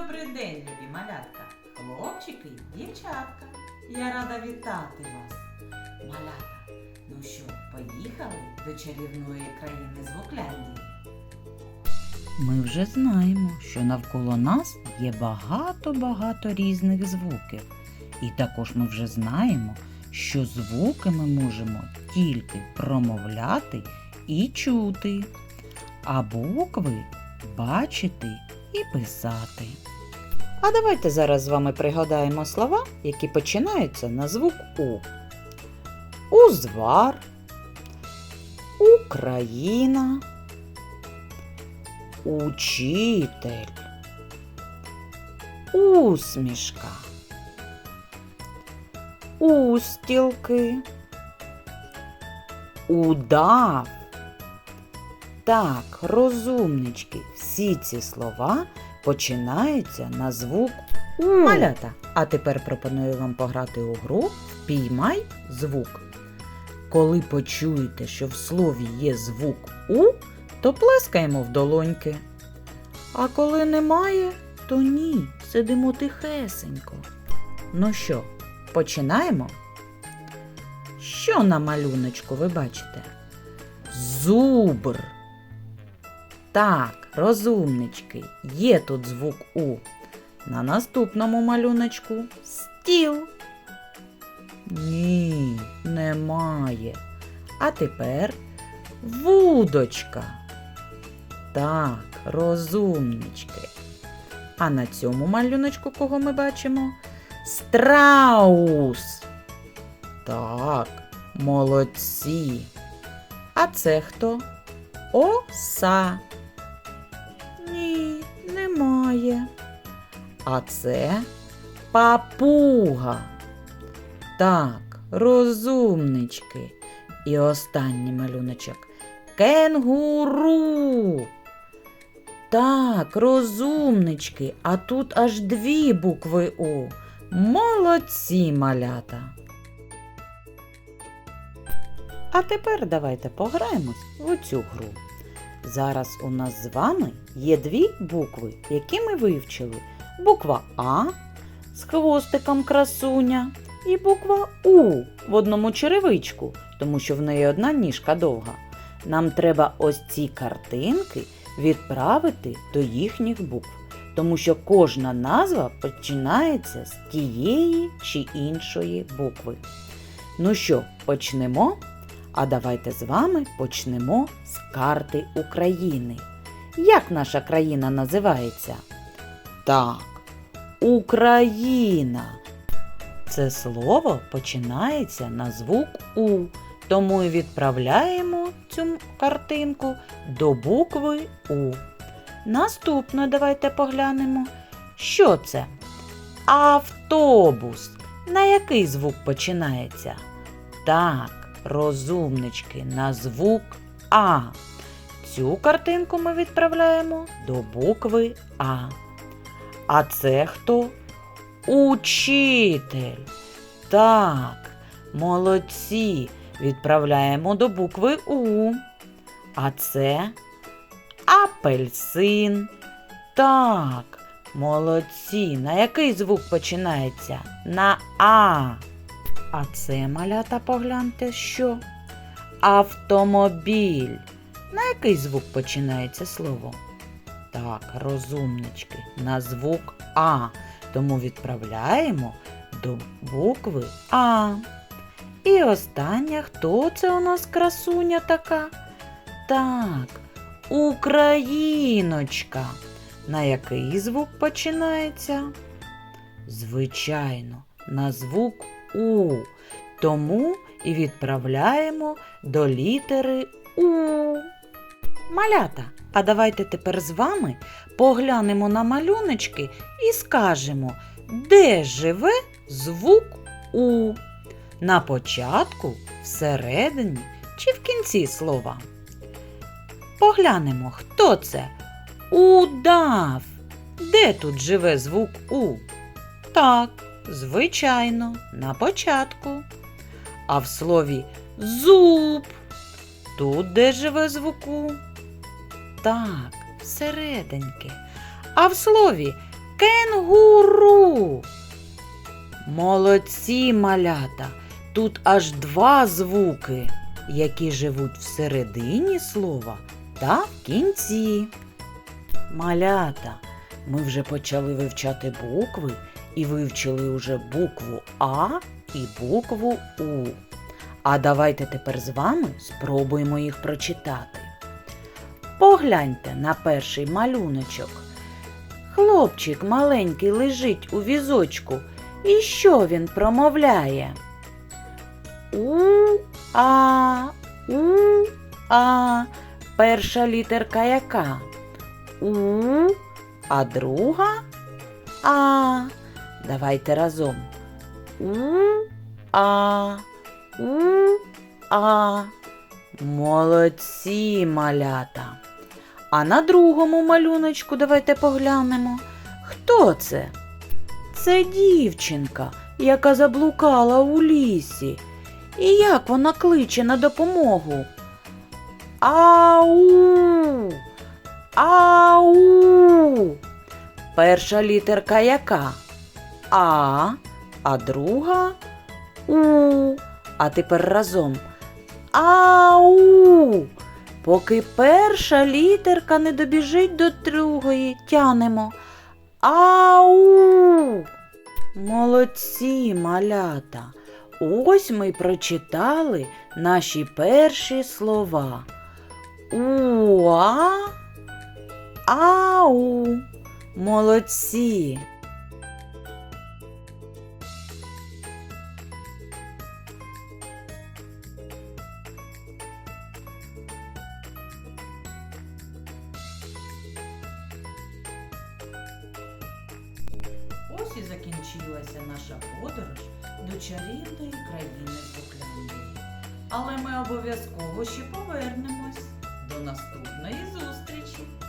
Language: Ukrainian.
Добрий день, любі малятка, хлопчики і дівчатка. Я рада вітати вас. Малята, ну що, поїхали до чарівної країни Звукляндії? Ми вже знаємо, що навколо нас є багато-багато різних звуків. І також ми вже знаємо, що звуки ми можемо тільки промовляти і чути, а букви бачити і писати. А давайте зараз з вами пригадаємо слова, які починаються на звук У. Узвар, Україна, Учитель, Усмішка, Устілки, Удав. Так, розумнички, всі ці слова починаються на звук У. Малята, а тепер пропоную вам пограти у гру Впіймай звук. Коли почуєте, що в слові є звук У, то плескаємо в долоньки. А коли немає, то ні, сидимо тихесенько. Ну що, починаємо? Що на малюночку ви бачите? Зубр. Так, розумнички, є тут звук У. На наступному малюночку стіл. Ні, немає. А тепер вудочка. Так, розумнички. А на цьому малюночку кого ми бачимо? Страус. Так, молодці. А це хто? Оса. А це папуга. Так, розумнички. І останній малюночок. Кенгуру. Так, розумнички. А тут аж дві букви У. Молодці малята. А тепер давайте пограємось в цю гру. Зараз у нас з вами є дві букви, які ми вивчили. Буква А з хвостиком красуня і буква У в одному черевичку, тому що в неї одна ніжка довга. Нам треба ось ці картинки відправити до їхніх букв, тому що кожна назва починається з тієї чи іншої букви. Ну що, почнемо? А давайте з вами почнемо з карти України. Як наша країна називається? Так, Україна. Це слово починається на звук У, тому і відправляємо цю картинку до букви У. Наступно давайте поглянемо, що це? Автобус. На який звук починається? Так, розумнички, на звук А. Цю картинку ми відправляємо до букви А. А це хто? Учитель. Так, молодці. Відправляємо до букви У. А це апельсин. Так, молодці. На який звук починається? На А. А це малята погляньте що? Автомобіль. На який звук починається слово? Так, розумнички, на звук А. Тому відправляємо до букви А. І остання, хто це у нас красуня така? Так, Україночка. На який звук починається? Звичайно, на звук У. Тому і відправляємо до літери У. Малята, а давайте тепер з вами поглянемо на малюночки і скажемо, де живе звук У. На початку, всередині чи в кінці слова. Поглянемо, хто це? Удав. Де тут живе звук У? Так, звичайно, на початку. А в слові зуб. Тут де живе звук У? Так, всерединки. А в слові Кенгуру. Молодці малята. Тут аж два звуки, які живуть всередині слова та в кінці. Малята, ми вже почали вивчати букви і вивчили уже букву А і букву У. А давайте тепер з вами спробуємо їх прочитати. Погляньте на перший малюночок. Хлопчик маленький лежить у візочку. І що він промовляє? У а у а. Перша літерка яка? У, а друга а. Давайте разом. У а у а. Молодці малята. А на другому малюночку давайте поглянемо. Хто це? Це дівчинка, яка заблукала у лісі. І як вона кличе на допомогу? Ау! Ау! Перша літерка яка? А, а друга У. А тепер разом. Ау! Поки перша літерка не добіжить до другої, тянемо. Ау! Молодці, малята! Ось ми прочитали наші перші слова. Уа, ау. Молодці. Закінчилася наша подорож до чарівної країни Покляндії. Але ми обов'язково ще повернемось. До наступної зустрічі!